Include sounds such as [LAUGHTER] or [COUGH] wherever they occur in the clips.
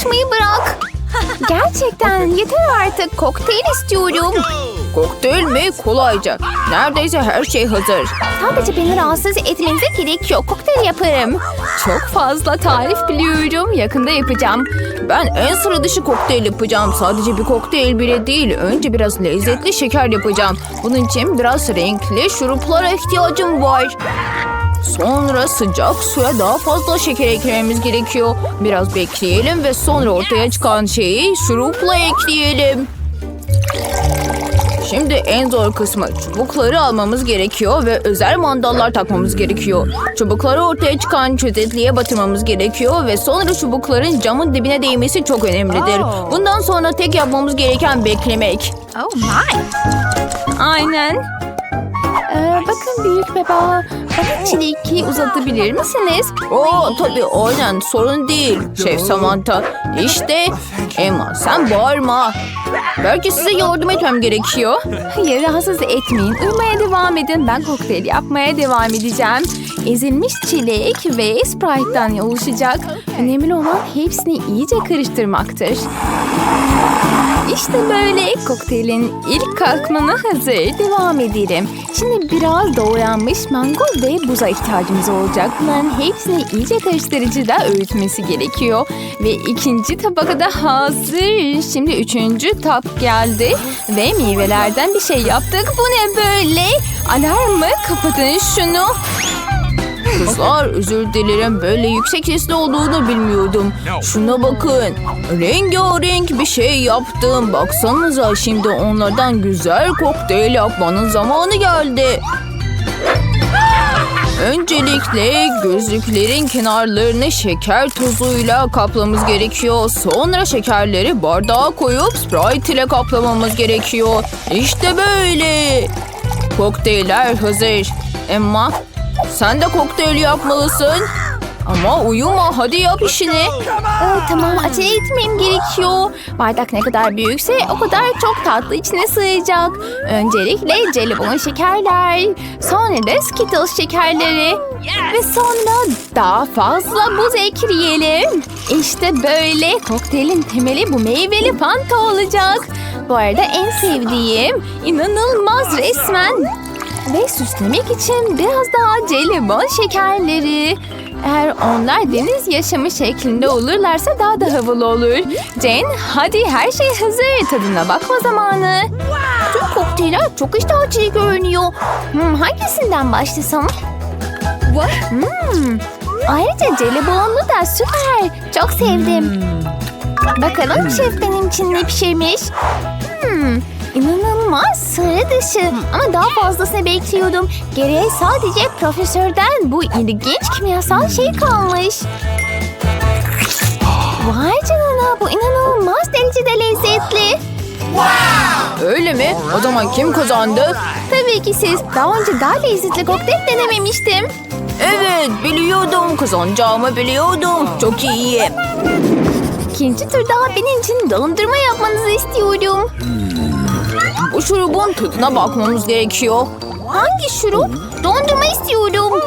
uğraşmayı bırak. Gerçekten yeter artık. Kokteyl istiyorum. Kokteyl mi? Kolayca. Neredeyse her şey hazır. Sadece beni rahatsız etmenize gerek yok. Kokteyl yaparım. Çok fazla tarif biliyorum. Yakında yapacağım. Ben en sıra dışı kokteyl yapacağım. Sadece bir kokteyl bile değil. Önce biraz lezzetli şeker yapacağım. Bunun için biraz renkli şuruplara ihtiyacım var. Sonra sıcak suya daha fazla şeker eklememiz gerekiyor. Biraz bekleyelim ve sonra ortaya çıkan şeyi şurupla ekleyelim. Şimdi en zor kısmı çubukları almamız gerekiyor ve özel mandallar takmamız gerekiyor. Çubukları ortaya çıkan çözetliğe batırmamız gerekiyor ve sonra çubukların camın dibine değmesi çok önemlidir. Bundan sonra tek yapmamız gereken beklemek. Oh my. Aynen. Ee, bakın büyük baba. Bana çileki uzatabilir misiniz? Oo tabii aynen sorun değil Şef Samantha. İşte Emma sen bağırma. Belki size yardım etmem gerekiyor. Hayır rahatsız etmeyin. Uyumaya devam edin. Ben kokteyl yapmaya devam edeceğim. Ezilmiş çilek ve Sprite'dan oluşacak. Önemli olan hepsini iyice karıştırmaktır. İşte böyle kokteylin ilk kalkmanı hazır. Devam edelim. Şimdi biraz doğranmış mango ve buza ihtiyacımız olacak. Bunların hepsini iyice karıştırıcıda öğütmesi gerekiyor. Ve ikinci tabaka da hazır. Şimdi üçüncü tap geldi. Ve meyvelerden bir şey yaptık. Bu ne böyle? Alarm mı? Kapatın şunu. Kızlar özür dilerim böyle yüksek sesli olduğunu bilmiyordum. Şuna bakın. Rengarenk bir şey yaptım. Baksanıza şimdi onlardan güzel kokteyl yapmanın zamanı geldi. Öncelikle gözlüklerin kenarlarını şeker tozuyla kaplamamız gerekiyor. Sonra şekerleri bardağa koyup Sprite ile kaplamamız gerekiyor. İşte böyle. Kokteyller hazır. Emma sen de kokteyl yapmalısın. Ama uyuma hadi yap işini. Ee, tamam acele etmem gerekiyor. Bardak ne kadar büyükse o kadar çok tatlı içine sığacak. Öncelikle jelibon şekerler. Sonra da Skittles şekerleri. Ve sonra daha fazla buz ekleyelim. İşte böyle kokteylin temeli bu meyveli fanta olacak. Bu arada en sevdiğim inanılmaz resmen. Ve süslemek için biraz daha jelibon şekerleri. Eğer onlar deniz yaşamı şeklinde olurlarsa daha da havalı olur. Jane hadi her şey hazır. Tadına bakma zamanı. Tüm kokteyller çok iştah açıcı görünüyor. Hmm, hangisinden başlasam? Hmm, ayrıca jelibonlu da süper. Çok sevdim. Bakalım şef benim için ne pişirmiş. Hmm, inanılmaz sıra dışı. Ama daha fazlasını bekliyordum. Geriye sadece profesörden bu ilginç kimyasal şey kalmış. Vay canına bu inanılmaz derecede lezzetli. Öyle mi? O zaman kim kazandı? Tabii ki siz. Daha önce daha lezzetli kokteyl denememiştim. Evet biliyordum kazanacağımı biliyordum. Çok iyi. İkinci turda benim için dondurma yapmanızı istiyorum. Bu şurubun tadına bakmamız gerekiyor. Hangi şurup? Dondurma istiyorum.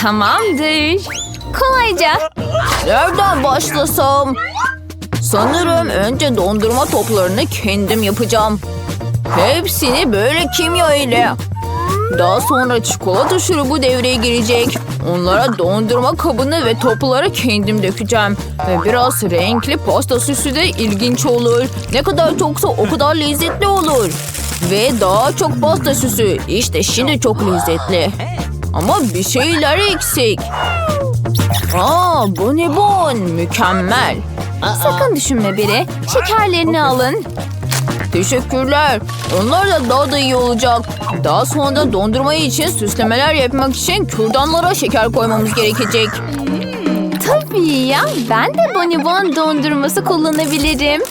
Tamamdır. Kolayca. Nereden başlasam? Sanırım önce dondurma toplarını kendim yapacağım. Hepsini böyle kimya ile. Daha sonra çikolata şurubu devreye girecek. Onlara dondurma kabını ve topları kendim dökeceğim. Ve biraz renkli pasta süsü de ilginç olur. Ne kadar çoksa o kadar lezzetli olur. Ve daha çok pasta süsü. İşte şimdi çok lezzetli. Ama bir şeyler eksik. Aa bu ne bon? Mükemmel. Sakın düşünme biri. Şekerlerini alın. Teşekkürler. Onlar da daha da iyi olacak. Daha sonra da dondurmayı için süslemeler yapmak için kürdanlara şeker koymamız gerekecek. Tabii ya. Ben de bonibon dondurması kullanabilirim.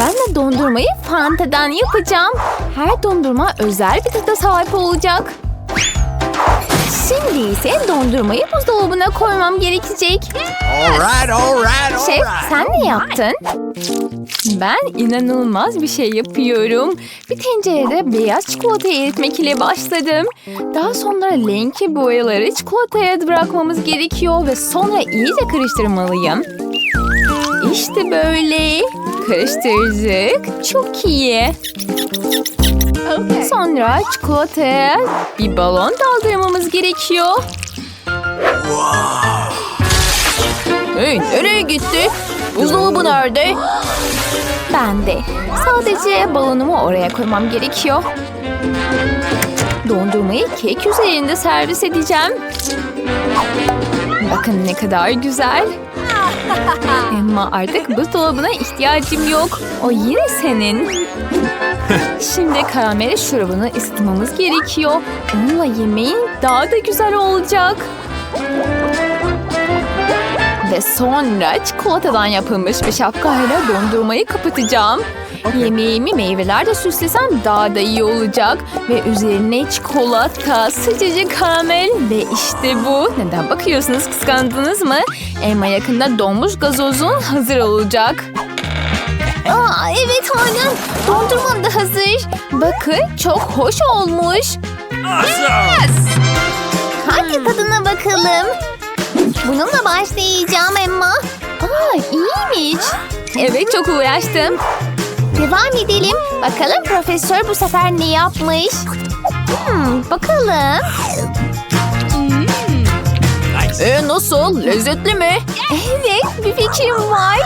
Ben de dondurmayı Fanta'dan yapacağım. Her dondurma özel bir tada sahip olacak. Şimdi ise dondurmayı buzdolabına koymam gerekecek. All right, all right, all Şef sen ne yaptın? Ben inanılmaz bir şey yapıyorum. Bir tencerede beyaz çikolata eritmek ile başladım. Daha sonra renkli boyaları çikolataya bırakmamız gerekiyor ve sonra iyice karıştırmalıyım. İşte böyle. Karıştırdık. Çok iyi. Sonra çikolataya bir balon daldırmamız gerekiyor. Hey nereye gitti? Buzdolabı nerede? Ben de. Sadece balonumu oraya koymam gerekiyor. Dondurmayı kek üzerinde servis edeceğim. Bakın ne kadar güzel. [LAUGHS] Ama artık buzdolabına ihtiyacım yok. O yine senin. Şimdi karamel şurubunu ısıtmamız gerekiyor. Onunla yemeğin daha da güzel olacak. Ve sonra çikolatadan yapılmış bir şapkayla dondurmayı kapatacağım. Yemeğimi meyvelerle süslesem daha da iyi olacak. Ve üzerine çikolata, sıcacık karamel ve işte bu. Neden bakıyorsunuz kıskandınız mı? Elma yakında donmuş gazozun hazır olacak. Aa, evet aynen. Dondurmam da hazır. Bakın çok hoş olmuş. Hadi tadına bakalım. Bununla başlayacağım Emma. Aa iyiymiş. Evet çok uğraştım. Devam edelim. Bakalım profesör bu sefer ne yapmış? Hmm, bakalım. E nasıl? Lezzetli mi? Evet bir fikrim var.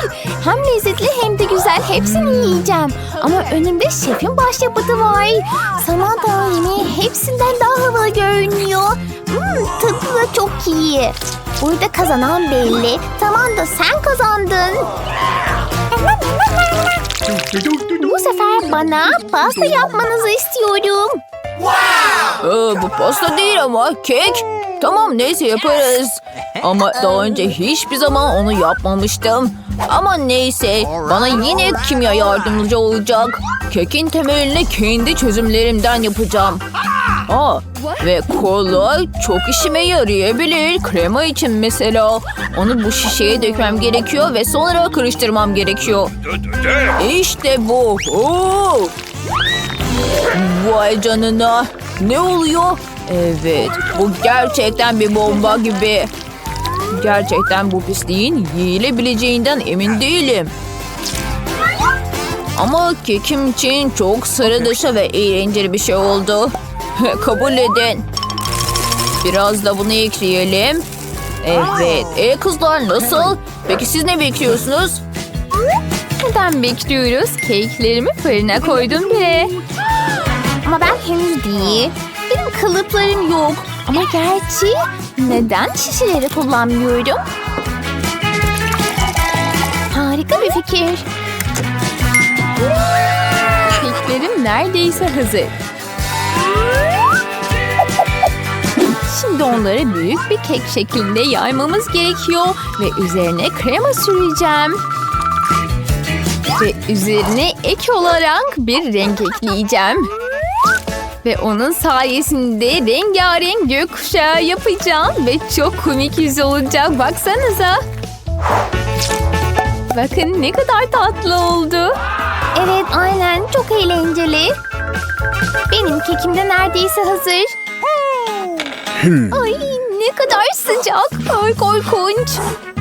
Hem lezzetli hem de güzel hepsini yiyeceğim. Ama önümde şefin başyapıtı var. Samantha yemeği hepsinden daha havalı görünüyor. Hmm, tadı da çok iyi. Burada kazanan belli. Tamam da sen kazandın. Bu sefer bana pasta yapmanızı istiyorum. Ee, bu pasta değil ama kek. Tamam neyse yaparız. Ama daha önce hiçbir zaman onu yapmamıştım. Ama neyse bana yine kimya yardımcı olacak. Kekin temelini kendi çözümlerimden yapacağım. Aa, ve kola çok işime yarayabilir. Krema için mesela. Onu bu şişeye dökmem gerekiyor ve sonra karıştırmam gerekiyor. İşte bu. Oo! Vay canına. Ne oluyor? Evet, bu gerçekten bir bomba gibi. Gerçekten bu pisliğin yiyilebileceğinden emin değilim. Ama kekim için çok sıra dışı ve eğlenceli bir şey oldu. [LAUGHS] Kabul edin. Biraz da bunu ekleyelim. Evet. E kızlar nasıl? Peki siz ne bekliyorsunuz? Neden bekliyoruz? Keklerimi fırına koydum bile. Ama ben henüz değil. Benim kalıplarım yok. Ama gerçi neden şişeleri kullanmıyorum? Harika bir fikir. Keklerim neredeyse hazır. Şimdi onları büyük bir kek şeklinde yaymamız gerekiyor ve üzerine krema süreceğim. Ve üzerine ek olarak bir renk ekleyeceğim. Ve onun sayesinde rengarenk gökkuşağı yapacağım. Ve çok komik yüz olacak. Baksanıza. Bakın ne kadar tatlı oldu. Evet aynen çok eğlenceli. Benim kekim de neredeyse hazır. Ay ne kadar sıcak. Ay korkunç.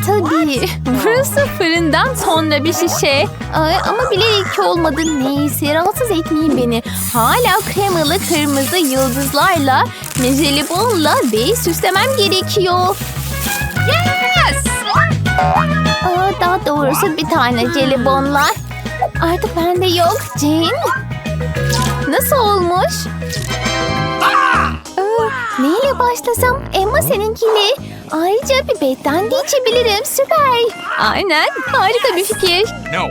Tabii. Burası fırından sonra bir şişe. Ay, ama bilerek olmadı. Neyse rahatsız etmeyin beni. Hala kremalı kırmızı yıldızlarla, jelibonla ve süslemem gerekiyor. Yes! Aa, daha doğrusu bir tane jelibonla. Artık bende yok Jane. Nasıl olmuş? Neyle başlasam? Emma seninkiyle. Ayrıca bir betten de içebilirim. Süper. Aynen. Harika bir fikir. No.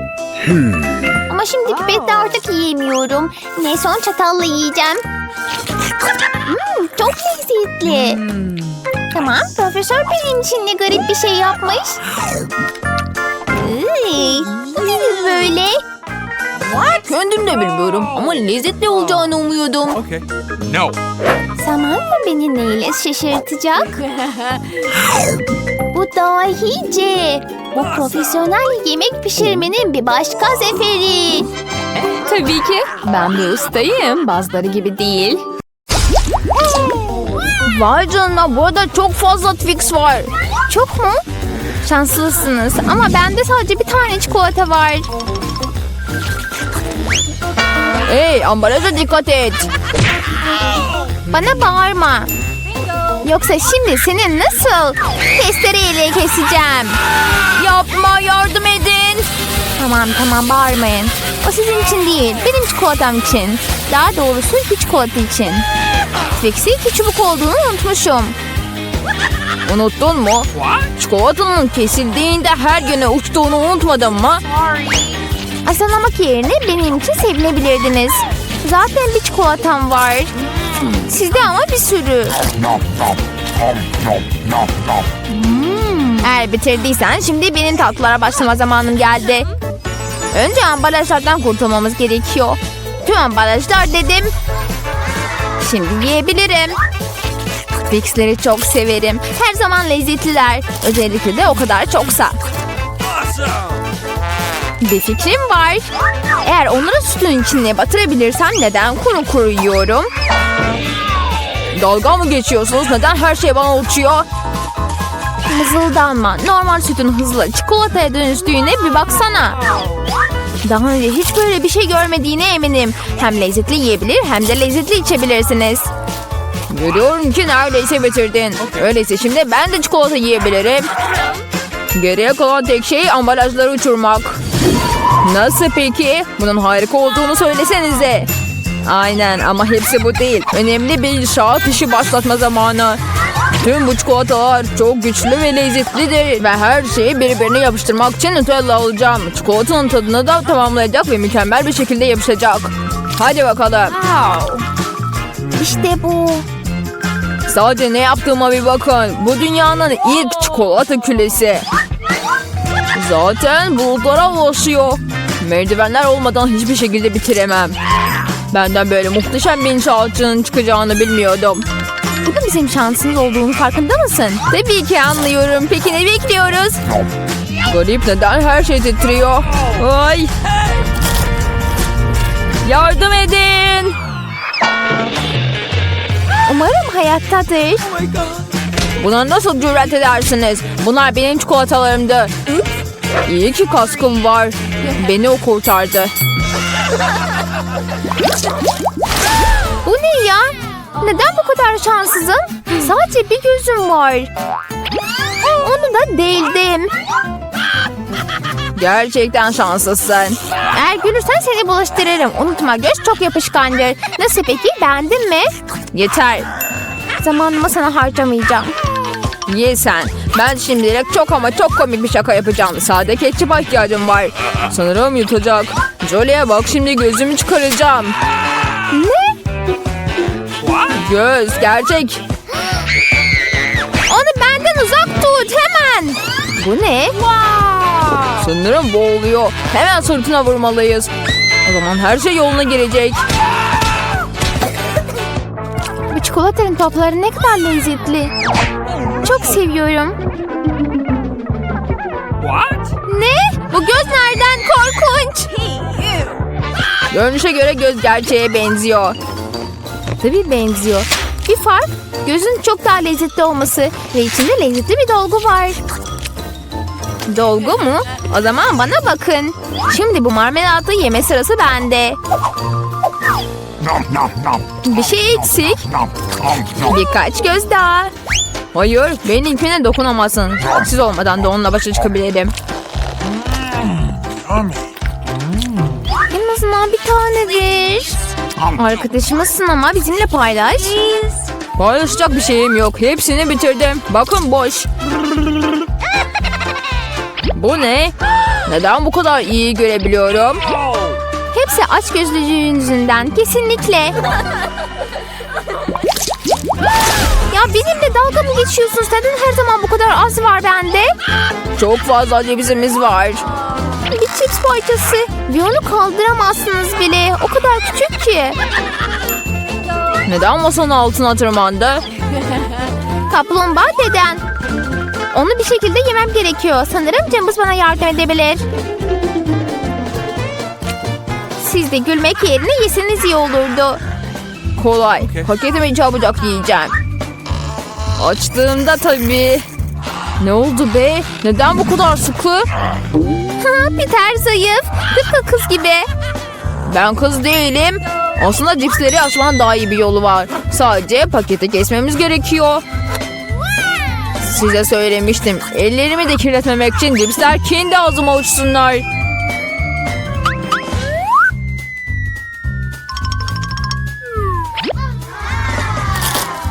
Ama şimdi pipetle artık yiyemiyorum. Ne son çatalla yiyeceğim. Hmm, çok lezzetli. Tamam, profesör benim için ne garip bir şey yapmış. Iy, bu nedir böyle? Kendim de bilmiyorum ama lezzetli olacağını umuyordum. Okay. No. Samantha beni neyle şaşırtacak? bu dahice. Bu profesyonel yemek pişirmenin bir başka zeferi. Tabii ki. Ben bir ustayım. Bazıları gibi değil. Vay canına burada çok fazla Twix var. Çok mu? Şanslısınız ama bende sadece bir tane çikolata var. Hey ambalaja dikkat et. Bana bağırma. Yoksa şimdi seni nasıl testereyle keseceğim. Yapma yardım edin. Tamam tamam bağırmayın. O sizin için değil benim çikolatam için. Daha doğrusu iki çikolata için. Twix'i iki çubuk olduğunu unutmuşum. Unuttun mu? Çikolatanın kesildiğinde her güne uçtuğunu unutmadın mı? Asalamak yerine benim için sevinebilirdiniz. Zaten bir çikolatam var. Sizde ama bir sürü. Eğer bitirdiysen şimdi benim tatlılara başlama zamanım geldi. Önce ambalajlardan kurtulmamız gerekiyor. Tüm ambalajlar dedim. Şimdi yiyebilirim. Twix'leri çok severim. Her zaman lezzetliler. Özellikle de o kadar çoksa. Bir fikrim var. Eğer onları sütün içine batırabilirsem neden kuru kuru yiyorum? Dalga mı geçiyorsunuz? Neden her şey bana uçuyor? Mızıldanma. Normal sütün hızla çikolataya dönüştüğüne bir baksana. Daha önce hiç böyle bir şey görmediğine eminim. Hem lezzetli yiyebilir hem de lezzetli içebilirsiniz. Görüyorum ki neredeyse bitirdin. Öyleyse şimdi ben de çikolata yiyebilirim. Geriye kalan tek şey ambalajları uçurmak. Nasıl peki? Bunun harika olduğunu söylesenize. Aynen ama hepsi bu değil. Önemli bir inşaat işi başlatma zamanı. Tüm bu çikolatalar çok güçlü ve lezzetlidir. Ve her şeyi birbirine yapıştırmak için Nutella alacağım. Çikolatanın tadını da tamamlayacak ve mükemmel bir şekilde yapışacak. Hadi bakalım. İşte bu. Sadece ne yaptığıma bir bakın. Bu dünyanın ilk çikolata külesi. Zaten bulutlara ulaşıyor. Merdivenler olmadan hiçbir şekilde bitiremem. Benden böyle muhteşem bir inşaatçının çıkacağını bilmiyordum. Bu da bizim şansımız olduğunu farkında mısın? Tabii ki anlıyorum. Peki ne bekliyoruz? Garip neden her şey titriyor? Ay! Yardım edin! Umarım hayattadır. Buna nasıl cüret edersiniz? Bunlar benim çikolatalarımdı. İyi ki kaskım var. Beni o kurtardı. Bu ne ya? Neden bu kadar şanssızım? Sadece bir gözüm var. Onu da deldim. Gerçekten şanslısın. Eğer gülürsen seni bulaştırırım. Unutma göz çok yapışkandır. Nasıl peki beğendin mi? Yeter. Zamanımı sana harcamayacağım. Ye sen. Ben şimdilik çok ama çok komik bir şaka yapacağım. Sade ketçapa ihtiyacım var. Sanırım yutacak. Jolie'ye bak şimdi gözümü çıkaracağım. Ne? Göz gerçek. Onu benden uzak tut hemen. Bu ne? Sanırım boğuluyor. Hemen sırtına vurmalıyız. O zaman her şey yoluna girecek. Çikolatanın topları ne kadar lezzetli. Çok seviyorum. Ne? Bu göz nereden? Korkunç. Görünüşe göre göz gerçeğe benziyor. Tabii benziyor. Bir fark gözün çok daha lezzetli olması ve içinde lezzetli bir dolgu var. Dolgu mu? O zaman bana bakın. Şimdi bu marmelatı yeme sırası bende. Bir şey eksik. Birkaç göz daha. Hayır, benimkine dokunamazsın. Siz olmadan da onunla başa çıkabilirim. Yummy. En azından bir tanedir. Arkadaşımızsın ama bizimle paylaş. Paylaşacak bir şeyim yok. Hepsini bitirdim. Bakın boş. Bu ne? Neden bu kadar iyi görebiliyorum? Hepsi aç gözlülüğün yüzünden kesinlikle. ya benimle dalga mı geçiyorsunuz? Neden her zaman bu kadar az var bende? Çok fazla cevizimiz var. Bir cips parçası. Ve onu kaldıramazsınız bile. O kadar küçük ki. Neden masanın altına tırmandı? Kaplumbağa deden. Onu bir şekilde yemem gerekiyor. Sanırım Cımbız bana yardım edebilir. Siz de gülmek yerine yeseniz iyi olurdu. Kolay. Paketimi çabucak yiyeceğim. Açtığımda tabii. Ne oldu be? Neden bu kadar sıkı? Ha, Peter zayıf. Tıpkı kız gibi. Ben kız değilim. Aslında cipsleri açmanın daha iyi bir yolu var. Sadece paketi kesmemiz gerekiyor. Size söylemiştim. Ellerimi de kirletmemek için cipsler kendi ağzıma uçsunlar.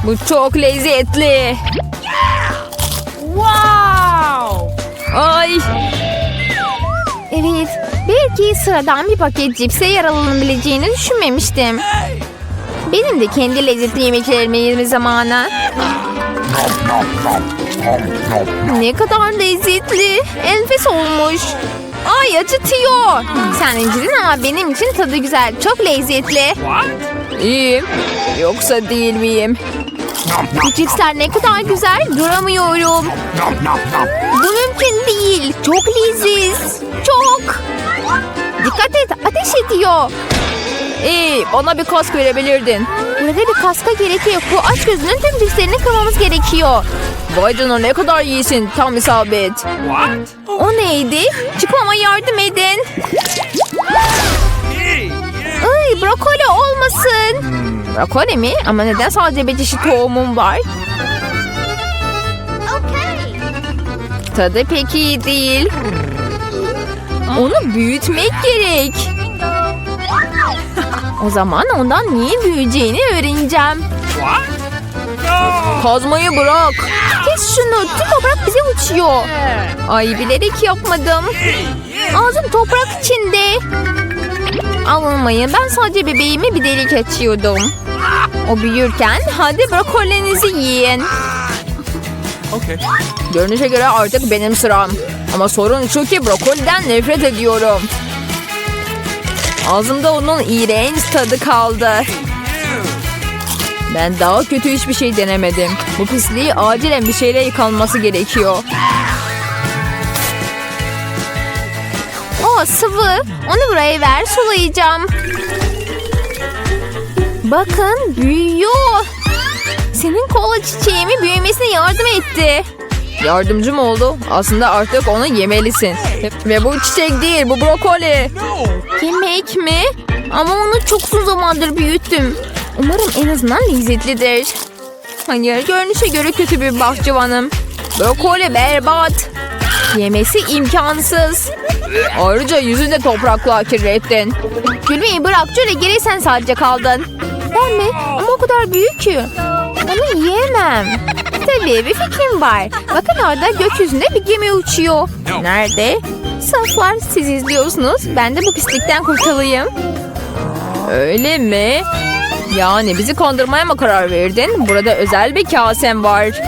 Bu çok lezzetli. Wow! Ay! Evet. Belki sıradan bir paket cipse yaralanabileceğini düşünmemiştim. Benim de kendi lezzetli yemeklerimi yeme zamanı. Ne kadar lezzetli. Enfes olmuş. Ay acıtıyor. Sen incirin ama benim için tadı güzel. Çok lezzetli. İyiyim. Yoksa değil miyim? Bu cipsler ne kadar güzel. Duramıyorum. Bu mümkün değil. Çok leziz. Çok. Dikkat et. Ateş ediyor. İyi, bana bir kask verebilirdin. Burada bir kaska gerek yok. Bu aç gözünün tüm cipslerini kırmamız gerekiyor. Vay canına ne kadar iyisin. Tam isabet. O neydi? Çıkmama yardım edin. Ay brokoli olmasın. Brokoli mi? Ama neden sadece bir çeşit tohumum var? Tadı pek iyi değil. Onu büyütmek gerek. O zaman ondan niye büyüyeceğini öğreneceğim. Kazmayı bırak. Kes şunu. Tüm toprak bize uçuyor. Ay bilerek yapmadım. Ağzım toprak içinde. Alınmayın. Ben sadece bebeğime bir delik açıyordum. O büyürken hadi brokolinizi yiyin. Görünüşe göre artık benim sıram. Ama sorun şu ki brokoliden nefret ediyorum. Ağzımda onun iğrenç tadı kaldı. Ben daha kötü hiçbir şey denemedim. Bu pisliği acilen bir şeyle yıkanması gerekiyor. O sıvı. Onu buraya ver sulayacağım. Bakın büyüyor. Senin kola çiçeğimi büyümesine yardım etti. Yardımcım oldu. Aslında artık onu yemelisin. Ve bu çiçek değil, bu brokoli. Yemek mi? Ama onu çok uzun zamandır büyüttüm. Umarım en azından lezzetlidir. Hayır, görünüşe göre kötü bir bahçıvanım. Brokoli berbat. Yemesi imkansız. Ayrıca yüzünde toprakla kirlettin. Gülmeyi bırak, şöyle geri sen sadece kaldın. Ben mi? Ama o kadar büyük ki. Onu yiyemem. Tabii bir fikrim var. Bakın orada gökyüzünde bir gemi uçuyor. Nerede? Saflar siz izliyorsunuz. Ben de bu pislikten kurtulayım. Öyle mi? Yani bizi kandırmaya mı karar verdin? Burada özel bir kasem var.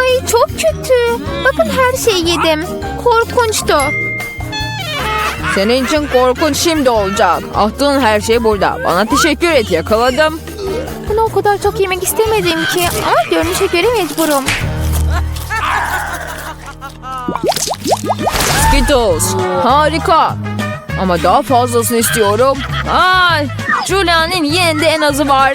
Ay çok kötü. Bakın her şeyi yedim. Korkunçtu. Senin için korkunç şimdi olacak. Attığın her şey burada. Bana teşekkür et yakaladım. Bunu o kadar çok yemek istemedim ki. Ama görünüşe göre mecburum. Skittles. Harika. Ama daha fazlasını istiyorum. Ay, Julia'nın yeğende en azı var.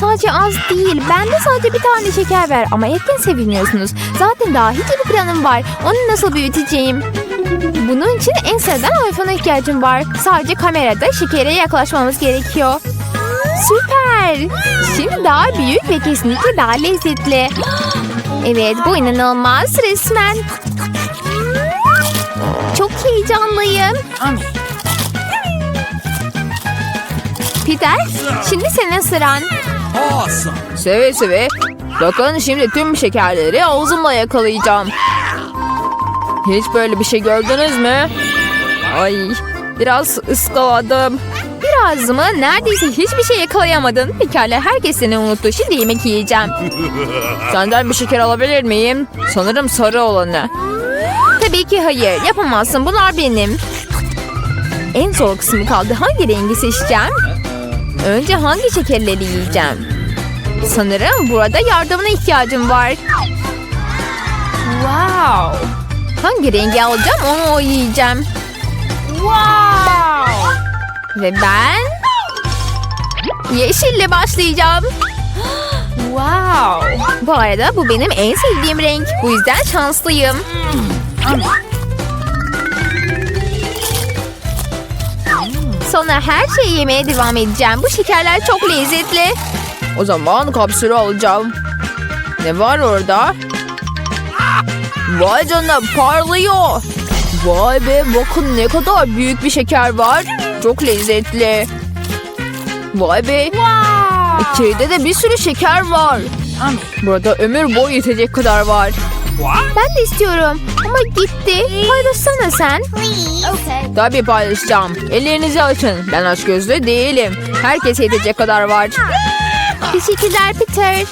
Sadece az değil. Ben de sadece bir tane şeker ver. Ama erken seviniyorsunuz. Zaten daha hiç bir planım var. Onu nasıl büyüteceğim? Bunun için en sıradan iPhone'a ihtiyacım var. Sadece kamerada şekere yaklaşmamız gerekiyor. Süper. Şimdi daha büyük ve kesinlikle daha lezzetli. Evet bu inanılmaz resmen. Çok heyecanlıyım. Peter, şimdi senin sıran. Seve seve. Bakın şimdi tüm şekerleri ağzımla yakalayacağım. Hiç böyle bir şey gördünüz mü? Ay, biraz ıskaladım. Biraz mı? Neredeyse hiçbir şey yakalayamadın. Pekala herkes seni unuttu. Şimdi yemek yiyeceğim. [LAUGHS] Senden bir şeker alabilir miyim? Sanırım sarı olanı. Tabii ki hayır. Yapamazsın. Bunlar benim. En zor kısmı kaldı. Hangi rengi seçeceğim? Önce hangi şekerleri yiyeceğim? Sanırım burada yardımına ihtiyacım var. Wow. Hangi rengi alacağım onu o yiyeceğim. Wow! Ve ben yeşille başlayacağım. Wow! Bu arada bu benim en sevdiğim renk. Bu yüzden şanslıyım. Sonra her şeyi yemeye devam edeceğim. Bu şekerler çok lezzetli. O zaman kapsülü alacağım. Ne var orada? Vay canına parlıyor. Vay be bakın ne kadar büyük bir şeker var. Çok lezzetli. Vay be. İçeride de bir sürü şeker var. Burada ömür boyu yetecek kadar var. Ben de istiyorum. Ama gitti. Paylaşsana sen. Tabii paylaşacağım. Ellerinizi açın. Ben aç gözlü değilim. Herkes yetecek kadar var. Teşekkürler Peter.